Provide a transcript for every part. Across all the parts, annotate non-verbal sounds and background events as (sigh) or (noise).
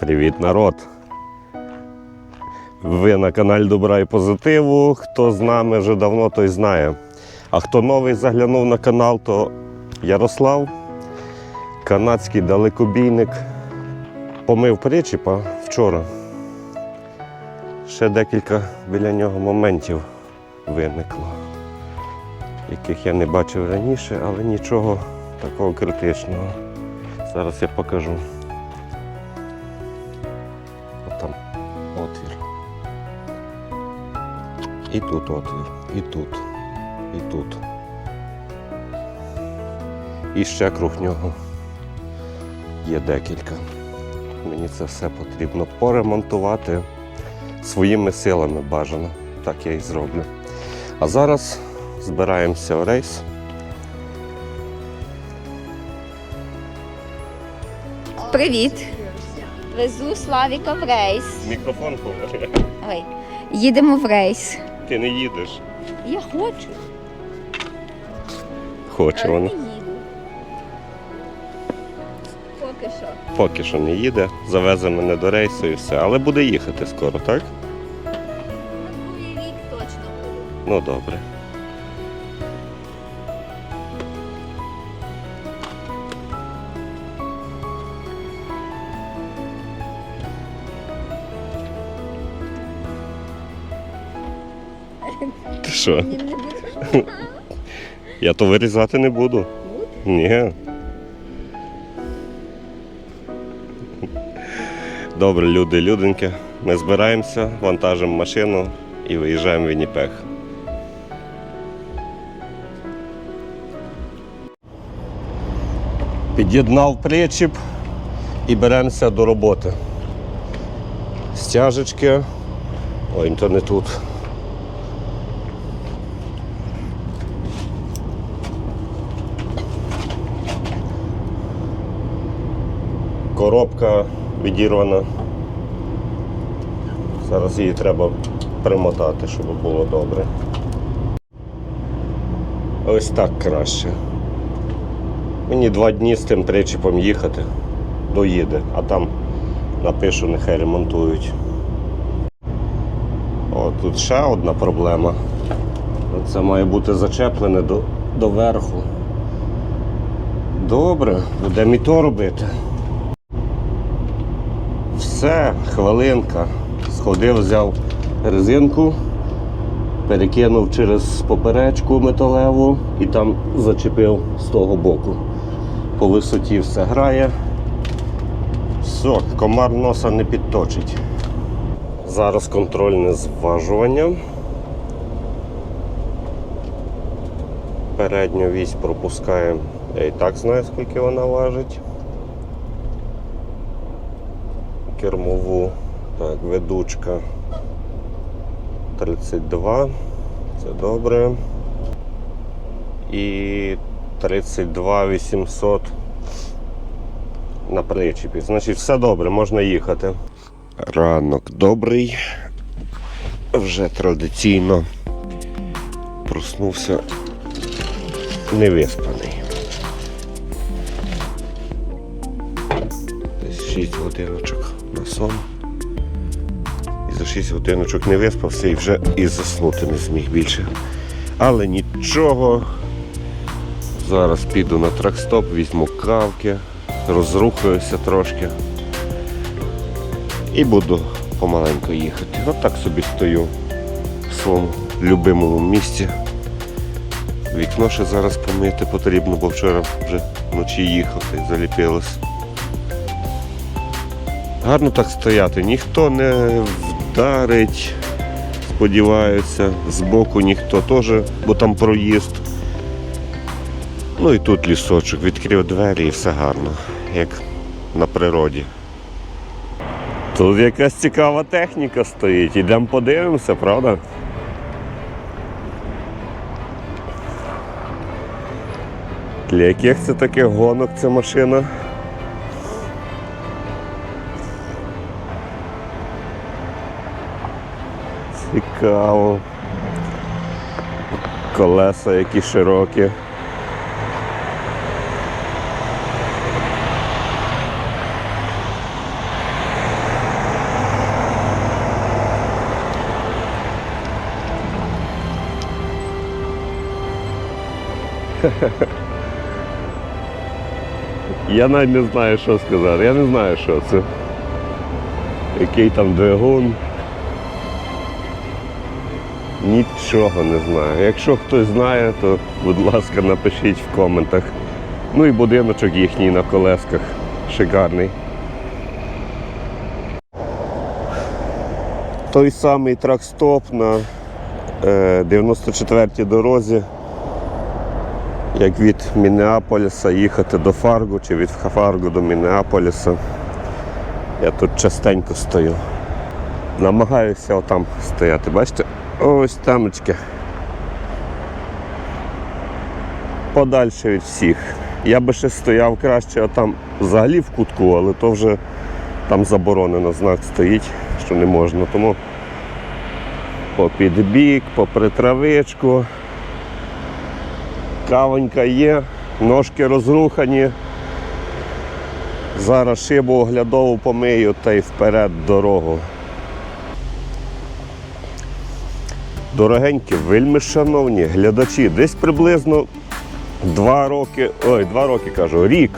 Привіт, народ! Ви на каналі Добра і Позитиву. Хто з нами вже давно, той знає. А хто новий заглянув на канал, то Ярослав, канадський далекобійник. Помив причіпа вчора. Ще декілька біля нього моментів виникло, яких я не бачив раніше, але нічого такого критичного. Зараз я покажу. І тут отвір, і тут, і тут. І ще круг нього є декілька. Мені це все потрібно поремонтувати своїми силами бажано. Так я і зроблю. А зараз збираємося в рейс. Привіт! Везу Славіка в рейс. Мікрофон говорить. Ой. Їдемо в рейс. Ти не їдеш. Я хочу. Хоче вона. Поки що. Поки що не їде, завезе мене до рейсу і все. Але буде їхати скоро, так? Другий рік точно буде. Ну добре. Що? Я то вирізати не буду. Ні. Добре, люди, люденьки. Ми збираємося, вантажимо машину і виїжджаємо в Вінніпех. Під'єднав причіп і беремося до роботи. Стяжечки. Ой, то не тут. Коробка відірвана. Зараз її треба примотати, щоб було добре. Ось так краще. Мені два дні з тим причіпом їхати, доїде, а там напишу, нехай ремонтують. О, тут ще одна проблема. Це має бути зачеплене до, до верху. Добре, будемо і то робити. Все, хвилинка. Сходив, взяв резинку, перекинув через поперечку металеву і там зачепив з того боку. По висоті все грає. Все, комар носа не підточить. Зараз контрольне зважування. Передню вісь пропускаємо. Я і так знаю, скільки вона важить. Кермову. Так, ведучка 32. Це добре. І 32 800 на причепі. Значить, все добре, можна їхати. Ранок добрий. Вже традиційно проснувся невиспаний. 6 годиночок на сон. І за 6 годиночок не виспався і вже і заснути не зміг більше. Але нічого. Зараз піду на тракстоп, візьму кавки, розрухаюся трошки. І буду помаленьку їхати. От так собі стою в своєму любимому місці. Вікно ще зараз помити потрібно, бо вчора вже вночі їхав і заліпилось. Гарно так стояти, ніхто не вдарить, сподіваюся, збоку ніхто теж, бо там проїзд. Ну і тут лісочок, відкрив двері і все гарно, як на природі. Тут якась цікава техніка стоїть, ідемо подивимося, правда? Для яких це таких гонок ця машина? Цікаво. Колеса які широкі. (laughs) Я навіть не знаю, що сказати, я не знаю, що це. Який там двигун. Нічого не знаю. Якщо хтось знає, то будь ласка, напишіть в коментах. Ну і будиночок їхній на колесках. Шикарний. Той самий тракстоп на е, 94-й дорозі, як від Міннеаполіса їхати до Фаргу чи від Фаргу до Міннеаполіса. Я тут частенько стою. Намагаюся отам стояти. Бачите? Ось тамочки. Подальше від всіх. Я би ще стояв краще отам взагалі в кутку, але то вже там заборонено знак стоїть, що не можна. Тому попід бік, попри травичку. Кавонька є, ножки розрухані. Зараз шибу оглядову помию та й вперед дорогу. Дорогенькі, вельми шановні глядачі, десь приблизно два роки, ой, два роки кажу, рік,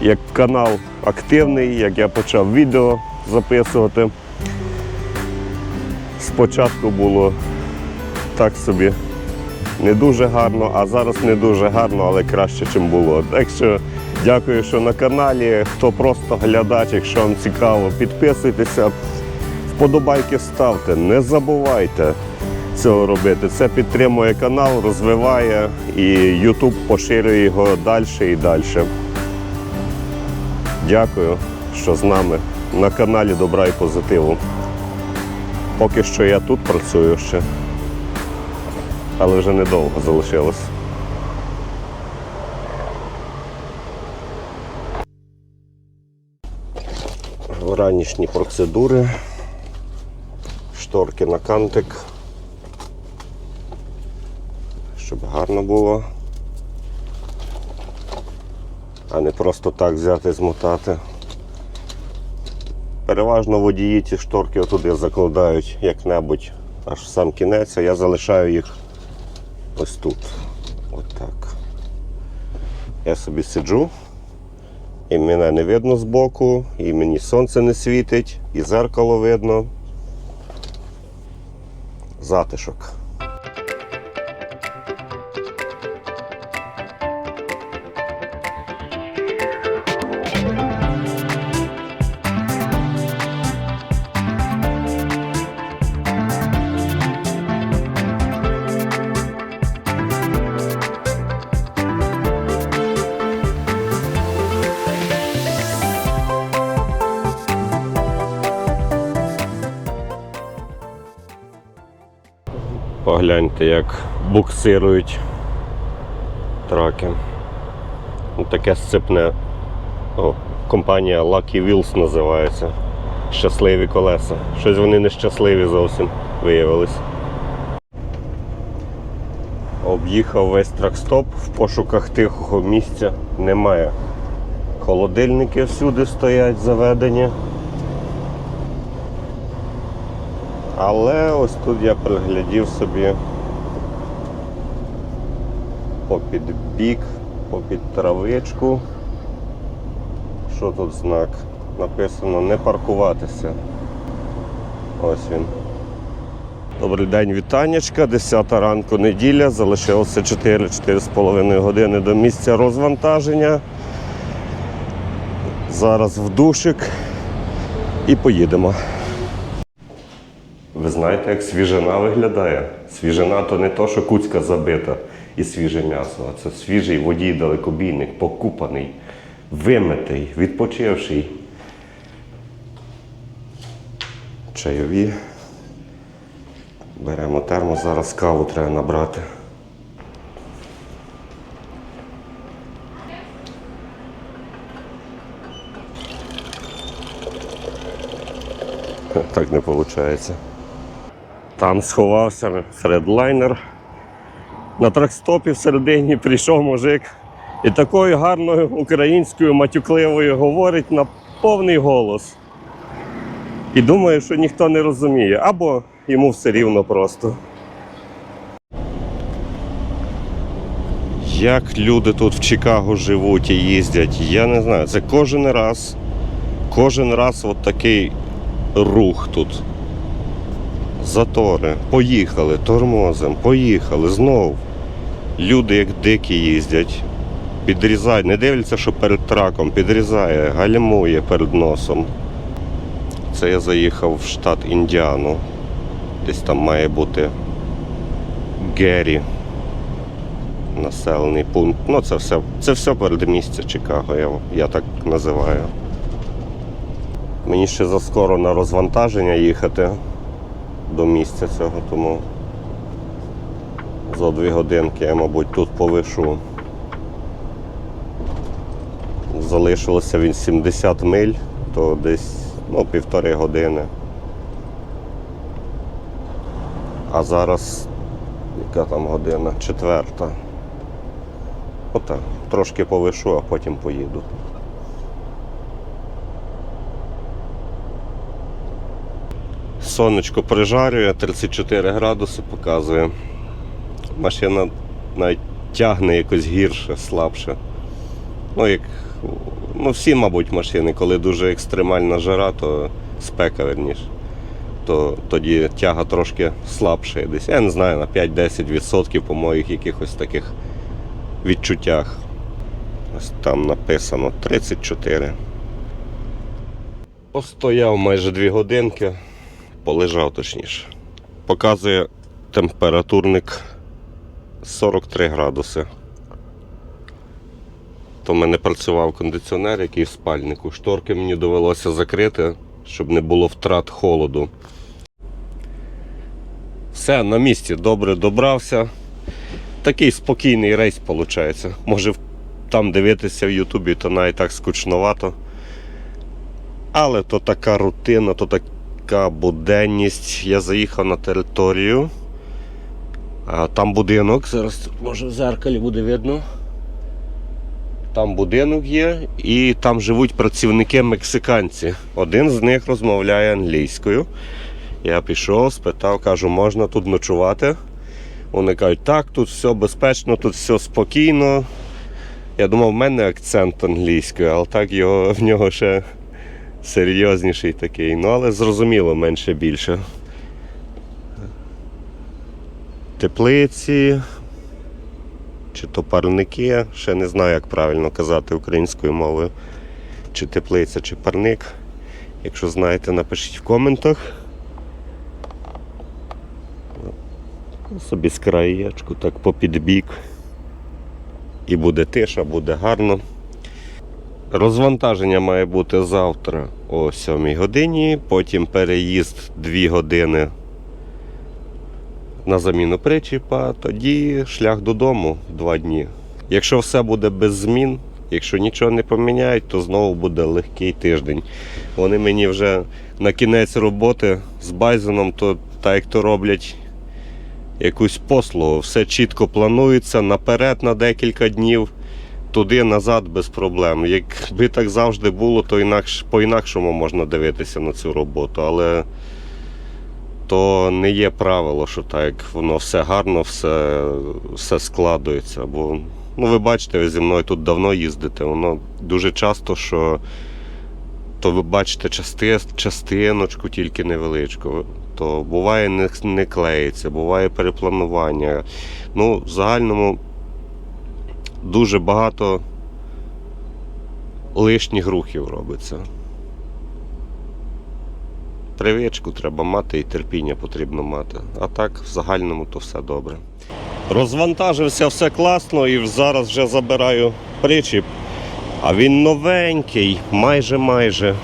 як канал активний, як я почав відео записувати. Спочатку було так собі не дуже гарно, а зараз не дуже гарно, але краще, ніж було. Так що дякую, що на каналі. Хто просто глядач, якщо вам цікаво, підписуйтеся, вподобайки ставте, не забувайте цього робити. Це підтримує канал, розвиває і YouTube поширює його далі і далі. Дякую, що з нами на каналі Добра і Позитиву. Поки що я тут працюю ще, але вже недовго залишилось. Ранішні процедури, шторки на кантик, щоб гарно було, а не просто так взяти змотати. Переважно водії ці шторки отуди закладають як-небудь аж в сам кінець, а я залишаю їх ось тут. Отак. Я собі сиджу, і мене не видно збоку, і мені сонце не світить, і зеркало видно. Затишок. Погляньте, як буксирують траки. Таке сцепне. О, компанія Lucky Wheels називається. Щасливі колеса. Щось вони нещасливі зовсім виявились. Об'їхав весь тракстоп в пошуках тихого місця немає. Холодильники всюди стоять заведені. Але ось тут я приглядів собі попід бік, попід травичку. Що тут знак? Написано не паркуватися. Ось він. Добрий день, вітаннячка. 10 ранку неділя. Залишилося 4-4,5 години до місця розвантаження. Зараз в душик і поїдемо. Ви знаєте, як свіжина виглядає? Свіжина то не то, що куцька забита і свіже м'ясо, а це свіжий водій далекобійник, покупаний, вимитий, відпочивший. Чайові. Беремо термос, зараз каву треба набрати. Так не виходить. Там сховався фредлайнер. На тракстопі всередині прийшов мужик і такою гарною українською матюкливою говорить на повний голос. І думає, що ніхто не розуміє, або йому все рівно просто. Як люди тут в Чикаго живуть і їздять, я не знаю. Це кожен раз, кожен раз от такий рух тут. Затори. Поїхали, тормозом, поїхали знов. Люди як дикі їздять, підрізають, не дивляться, що перед траком, підрізає, гальмує перед носом. Це я заїхав в штат Індіану. Десь там має бути Геррі. Населений пункт. Ну, це все, це все передмістя Чикаго, я, я так називаю. Мені ще заскоро на розвантаження їхати до місця цього, тому за дві годинки я, мабуть, тут повишу. Залишилося він 70 миль, то десь ну, півтори години. А зараз яка там година? Четверта. Отак. Трошки повишу, а потім поїду. Сонечко прижарює, 34 градуси показує. Машина навіть тягне якось гірше, слабше. Ну, як, ну, всі, мабуть, машини, коли дуже екстремальна жара, то спека верніше, то тоді тяга трошки слабша. Десь, я не знаю, на 5-10% по моїх якихось таких відчуттях. Ось там написано 34. Постояв майже 2 годинки, полежав точніше. Показує температурник 43 градуси. То в мене працював кондиціонер, який в спальнику. Шторки мені довелося закрити, щоб не було втрат холоду. Все, на місці добре добрався. Такий спокійний рейс виходить. Може там дивитися в Ютубі, то навіть так скучновато. Але то така рутина, то така буденність. Я заїхав на територію. Там будинок, зараз може в зеркалі буде видно. Там будинок є, і там живуть працівники мексиканці. Один з них розмовляє англійською. Я пішов, спитав, кажу, можна тут ночувати. Вони кажуть, так, тут все безпечно, тут все спокійно. Я думав, в мене акцент англійською, але так його, в нього ще серйозніший такий. Ну, але зрозуміло, менше більше. Теплиці, чи то парники, ще не знаю, як правильно казати українською мовою. Чи теплиця, чи парник. Якщо знаєте, напишіть в коментах. Собі з краєчку, так попід бік. І буде тиша, буде гарно. Розвантаження має бути завтра о 7 годині, потім переїзд 2 години на заміну причіпа, тоді шлях додому 2 дні. Якщо все буде без змін, якщо нічого не поміняють, то знову буде легкий тиждень. Вони мені вже на кінець роботи з Байзеном, то так як то роблять якусь послугу, все чітко планується наперед на декілька днів. Туди, назад без проблем. Якби так завжди було, то інакш, по-інакшому можна дивитися на цю роботу. Але то не є правило, що так воно все гарно, все, все складується. Бо ну, ви бачите, ви зі мною тут давно їздите. Воно дуже часто, що то ви бачите части, частиночку тільки невеличку. То буває не, не клеїться, буває перепланування. Ну, в загальному дуже багато лишніх рухів робиться. Привичку треба мати і терпіння потрібно мати. А так, в загальному то все добре. Розвантажився все класно і зараз вже забираю причіп. А він новенький, майже майже.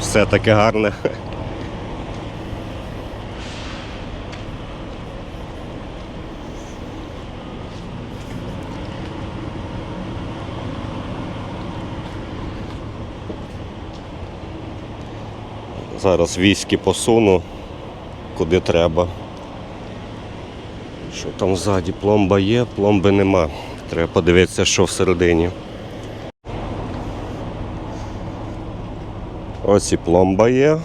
Все таке гарне. Зараз військи посуну куди треба. Що там ззаді? Пломба є, пломби нема. Треба подивитися, що всередині. Ось і пломба є.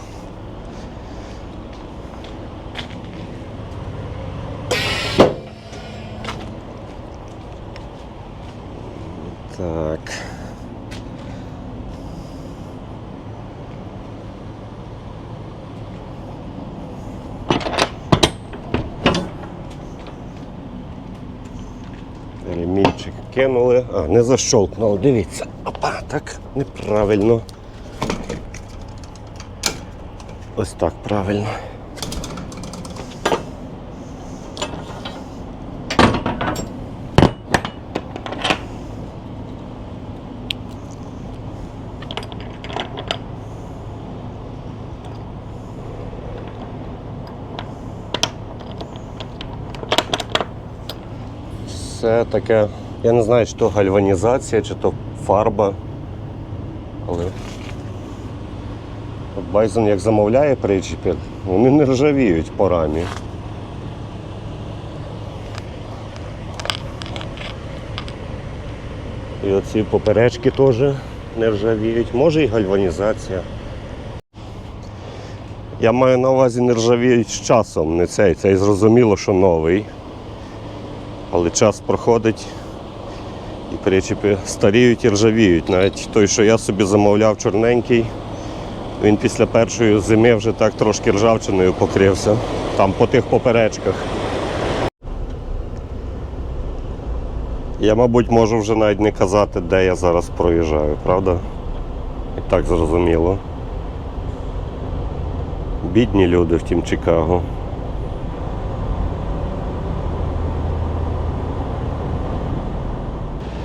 Защолкнуло, дивіться. Опа, так, неправильно. Ось так правильно. Це таке, я не знаю, чи то гальванізація, чи то фарба. Але Байзон як замовляє причіпи, вони не ржавіють по рамі. І оці поперечки теж не ржавіють. Може і гальванізація. Я маю на увазі не ржавіють з часом, не цей. Цей зрозуміло, що новий. Але час проходить і причіпи старіють і ржавіють. Навіть той, що я собі замовляв чорненький, він після першої зими вже так трошки ржавчиною покрився. Там по тих поперечках. Я, мабуть, можу вже навіть не казати, де я зараз проїжджаю, правда? І так зрозуміло. Бідні люди в тім Чикаго.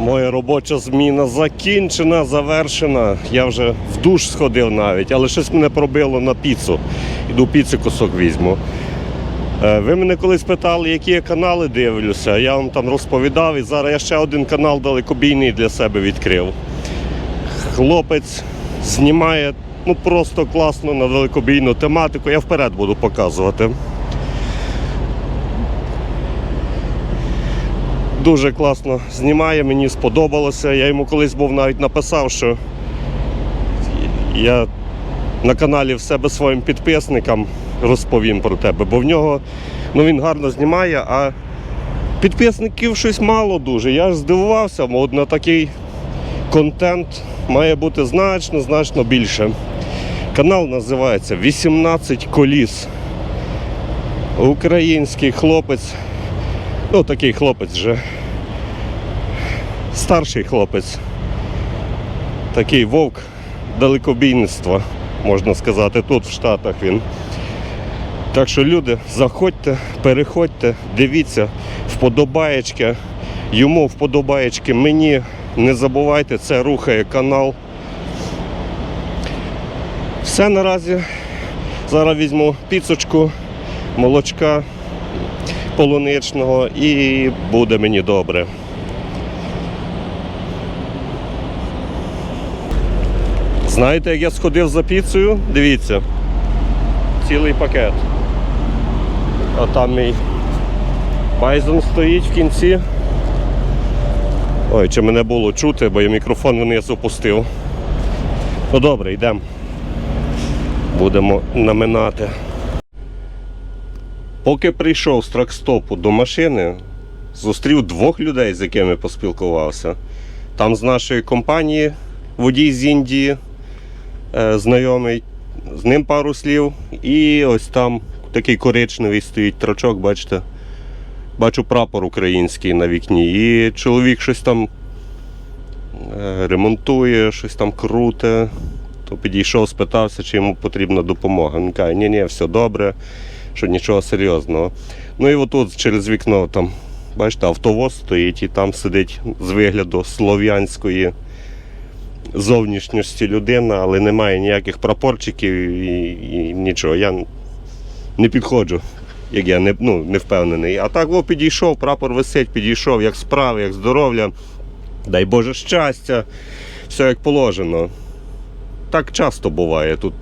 Моя робоча зміна закінчена, завершена. Я вже в душ сходив навіть, але щось мене пробило на піцу. Іду піци кусок візьму. Е, Ви мене колись питали, які я канали дивлюся. Я вам там розповідав, і зараз я ще один канал далекобійний для себе відкрив. Хлопець знімає ну просто класно на далекобійну тематику. Я вперед буду показувати. Дуже класно знімає, мені сподобалося. Я йому колись був навіть написав, що я на каналі в себе своїм підписникам розповім про тебе, бо в нього ну, він гарно знімає, а підписників щось мало дуже. Я ж здивувався, мов на такий контент має бути значно, значно більше. Канал називається 18 коліс. Український хлопець. Ну, такий хлопець вже. Старший хлопець. Такий вовк далекобійництва, можна сказати, тут в Штатах він. Так що люди, заходьте, переходьте, дивіться, вподобаєчки, йому вподобаєчки, мені не забувайте, це рухає канал. Все наразі. Зараз візьму піцочку, молочка полуничного і буде мені добре. Знаєте, як я сходив за піцею? Дивіться. Цілий пакет. А там мій байзон стоїть в кінці. Ой, чи мене було чути, бо я мікрофон вниз опустив. Ну добре, йдемо. Будемо наминати. Поки прийшов з тракстопу до машини, зустрів двох людей, з якими поспілкувався. Там з нашої компанії водій з Індії, е, знайомий, з ним пару слів. І ось там такий коричневий стоїть трачок, бачите. Бачу прапор український на вікні. І чоловік щось там е, ремонтує, щось там круте. То підійшов, спитався, чи йому потрібна допомога. Він каже, ні, ні, все добре, що нічого серйозного. Ну і отут через вікно там, бачите, автовоз стоїть і там сидить з вигляду слов'янської зовнішньості людина, але немає ніяких прапорчиків і, і нічого. Я не підходжу, як я не, ну, не впевнений. А так о, підійшов, прапор висить, підійшов, як справи, як здоров'я. Дай Боже щастя, все як положено. Так часто буває тут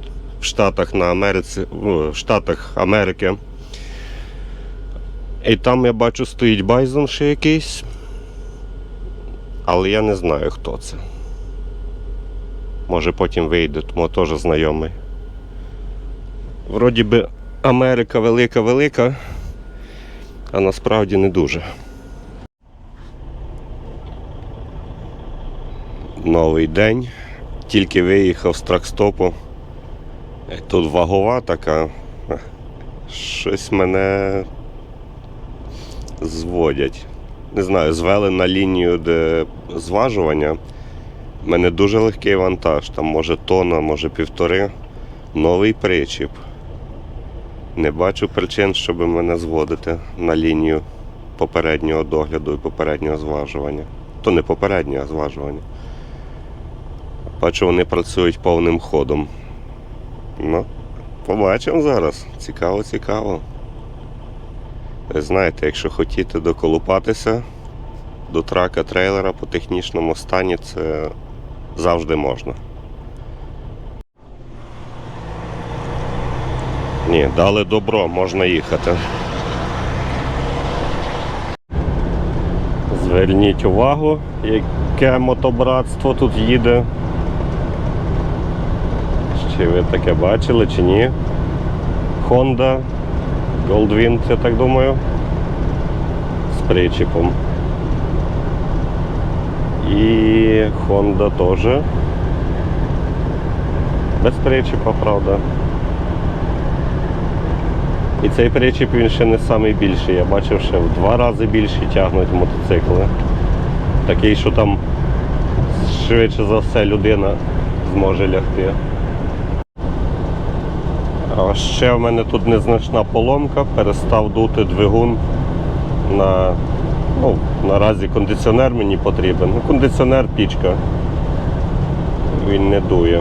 Штатах на Америці, в Штатах Америки. І там я бачу стоїть Байзон ще якийсь. Але я не знаю, хто це. Може потім вийде, тому теж знайомий. Вроді би Америка велика-велика, а насправді не дуже. Новий день. Тільки виїхав з тракстопу. Е, Тут вагова така. Щось мене зводять. Не знаю, звели на лінію де зважування. У мене дуже легкий вантаж, там може тонна, може півтори. Новий причіп. Не бачу причин, щоб мене зводити на лінію попереднього догляду і попереднього зважування. То не попереднє, а зважування. Бачу, вони працюють повним ходом. Ну, побачимо зараз. Цікаво, цікаво. Знаєте, якщо хотіти доколупатися до трака трейлера по технічному стані, це завжди можна. Ні, дали добро, можна їхати. Зверніть увагу, яке мотобратство тут їде. Чи ви таке бачили, чи ні? Honda Goldwing, я так думаю. З причіпом. І Honda теж. Без причіпа, правда. І цей причіп він ще не найбільший. Я бачив, що в два рази більше тягнуть мотоцикли. Такий, що там швидше за все людина зможе лягти. А ще в мене тут незначна поломка, перестав дути двигун на ну, наразі кондиціонер мені потрібен. Ну, кондиціонер пічка. Він не дує.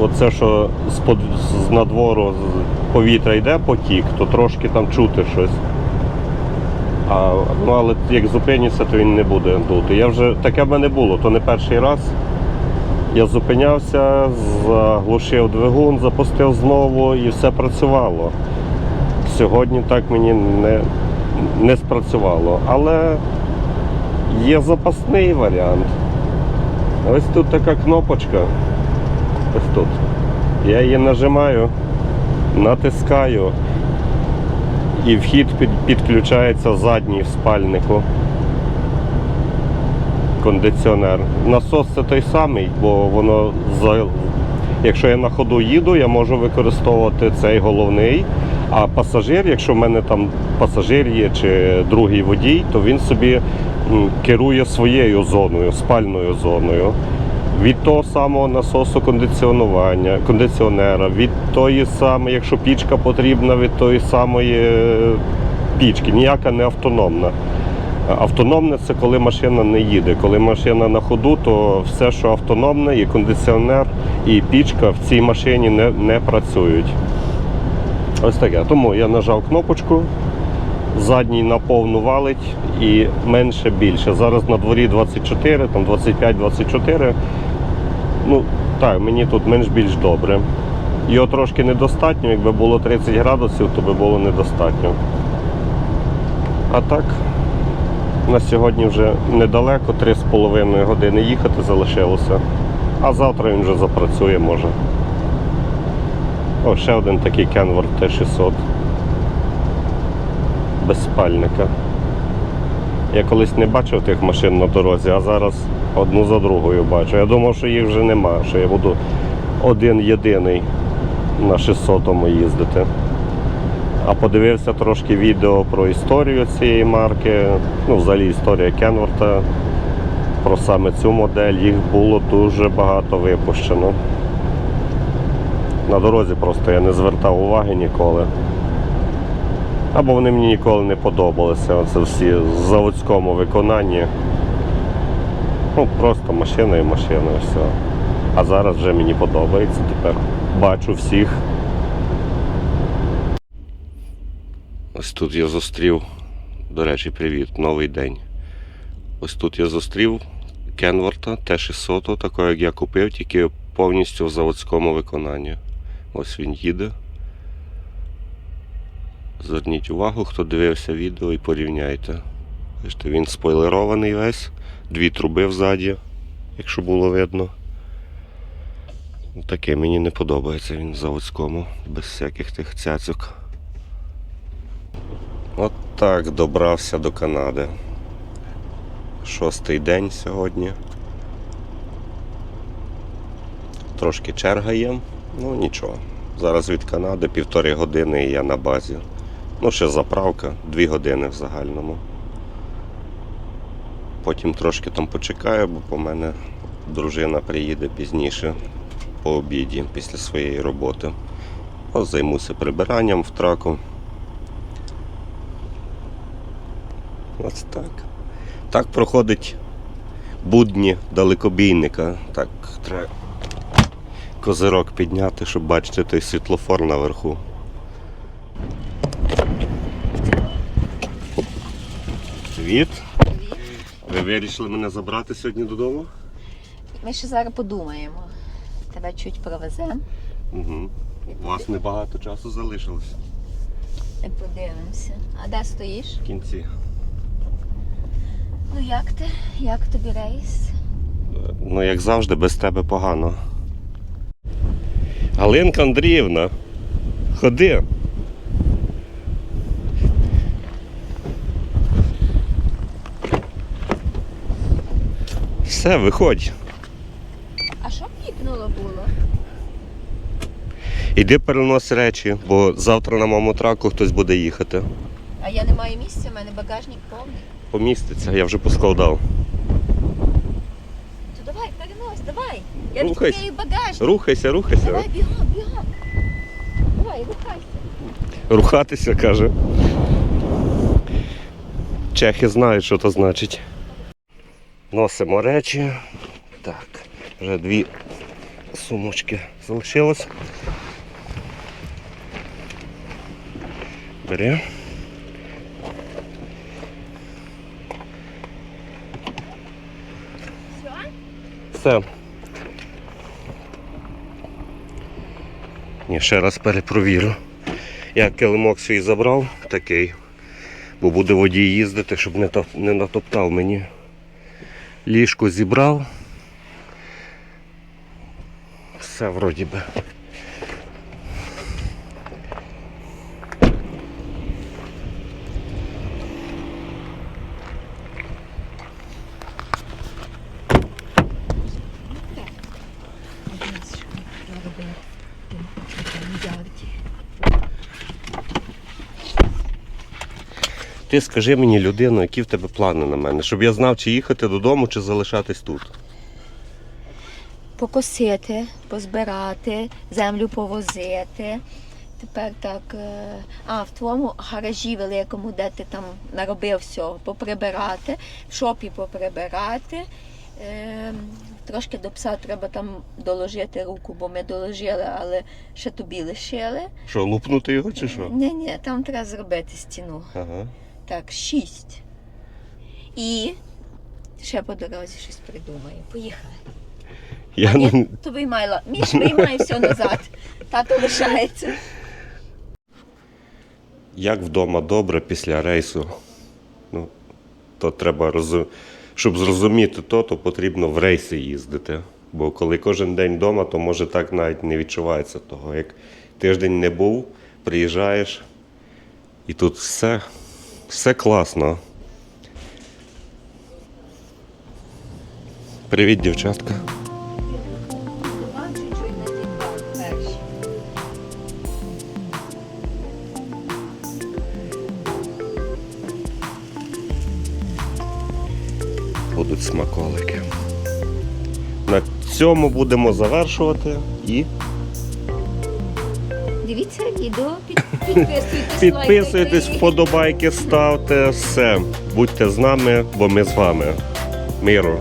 Оце, що з, надвору повітря йде потік, то трошки там чути щось. А, ну, але як зупиніться, то він не буде дути. Я вже таке в мене було, то не перший раз. Я зупинявся, заглушив двигун, запустив знову і все працювало. Сьогодні так мені не, не спрацювало. Але є запасний варіант. Ось тут така кнопочка. Ось тут. Я її нажимаю, натискаю і вхід підключається задній в спальнику. Кондиціонер. Насос це той самий, бо воно за... якщо я на ходу їду, я можу використовувати цей головний. А пасажир, якщо в мене там пасажир є чи другий водій, то він собі керує своєю зоною, спальною зоною. Від того самого насосу кондиціонування, кондиціонера, від тої самої, якщо пічка потрібна, від тої самої е, пічки, ніяка не автономна. Автономне це коли машина не їде. Коли машина на ходу, то все, що автономне, і кондиціонер, і пічка в цій машині не, не працюють. Ось таке. Тому я нажав кнопочку, задній на повну валить і менше більше. Зараз на дворі 24, там 25-24. Ну, так, мені тут менш-більш добре. Його трошки недостатньо, якби було 30 градусів, то би було недостатньо. А так, на сьогодні вже недалеко, 3,5 години їхати залишилося. А завтра він вже запрацює може. О, ще один такий Kenworth T600. Без спальника. Я колись не бачив тих машин на дорозі, а зараз одну за другою бачу. Я думав, що їх вже нема, що я буду один єдиний на 600-му їздити. А подивився трошки відео про історію цієї марки, ну, взагалі історія Кенворта. Про саме цю модель їх було дуже багато випущено. На дорозі просто я не звертав уваги ніколи. Або вони мені ніколи не подобалися. Оце всі в заводському виконанні. Ну, просто машина і машина, і все. А зараз вже мені подобається тепер. Бачу всіх. Ось тут я зустрів, до речі, привіт, новий день. Ось тут я зустрів Кенворта Т600, такого як я купив, тільки повністю в заводському виконанні. Ось він їде. Зверніть увагу, хто дивився відео і порівняйте. Бачите, він спойлерований весь, дві труби взаді, якщо було видно. Таке мені не подобається він в заводському, без всяких тих цяцьок. От так добрався до Канади. Шостий день сьогодні. Трошки черга є, ну нічого. Зараз від Канади півтори години і я на базі. Ну, ще заправка, дві години в загальному. Потім трошки там почекаю, бо по мене дружина приїде пізніше по обіді після своєї роботи. Ось займуся прибиранням в траку. Ось так. Так проходить будні далекобійника. Так, треба козирок підняти, щоб бачити той світлофор наверху. Привіт. Ви вирішили мене забрати сьогодні додому? Ми ще зараз подумаємо. Тебе чуть провеземо. Угу. У вас небагато часу залишилось подивимося. А де стоїш? в кінці. Як ти? Як тобі рейс? Ну, як завжди, без тебе погано. Галинка Андріївна, ходи. Все, виходь. А що пікнуло було? Іди перенось речі, бо завтра на моєму траку хтось буде їхати. А я не маю місця, в мене багажник повний. Поміститься, я вже поскладав. То давай, перенось, давай. Я Рухайся. відкрию багажник. Рухайся, рухайся. Давай, бігом, бігом. Давай, рухайся. Рухатися, каже. Чехи знають, що то значить. Носимо речі. Так, вже дві сумочки залишилось. Бери. Все? Ні, ще раз перепровірю. Я килимок свій забрав, такий. Бо буде водій їздити, щоб не, не натоптав мені. Ліжко зібрав. Все вроді би. Ти скажи мені, людину, які в тебе плани на мене, щоб я знав, чи їхати додому, чи залишатись тут. Покосити, позбирати, землю повозити. Тепер так. е, А, в твоєму гаражі великому, де ти там наробив всього, поприбирати, в шопі поприбирати. Е, Трошки до пса треба там доложити руку, бо ми доложили, але ще тобі лишили. Що, лупнути його чи що? Ні, ні, там треба зробити стіну. Ага. Так, шість. І ще по дорозі щось придумаю. Поїхали. Я А не... то виймай, Міш, виймай все назад. Тато лишається. Як вдома добре після рейсу. Ну, то треба розу... Щоб зрозуміти то, то потрібно в рейси їздити. Бо коли кожен день вдома, то може так навіть не відчувається того. Як тиждень не був, приїжджаєш, і тут все, все класно. Привіт, дівчатка. Будуть смаколики. На цьому будемо завершувати і підписуйтесь, підписуйтесь, лайкайте. вподобайки ставте. Все. Будьте з нами, бо ми з вами. Миру.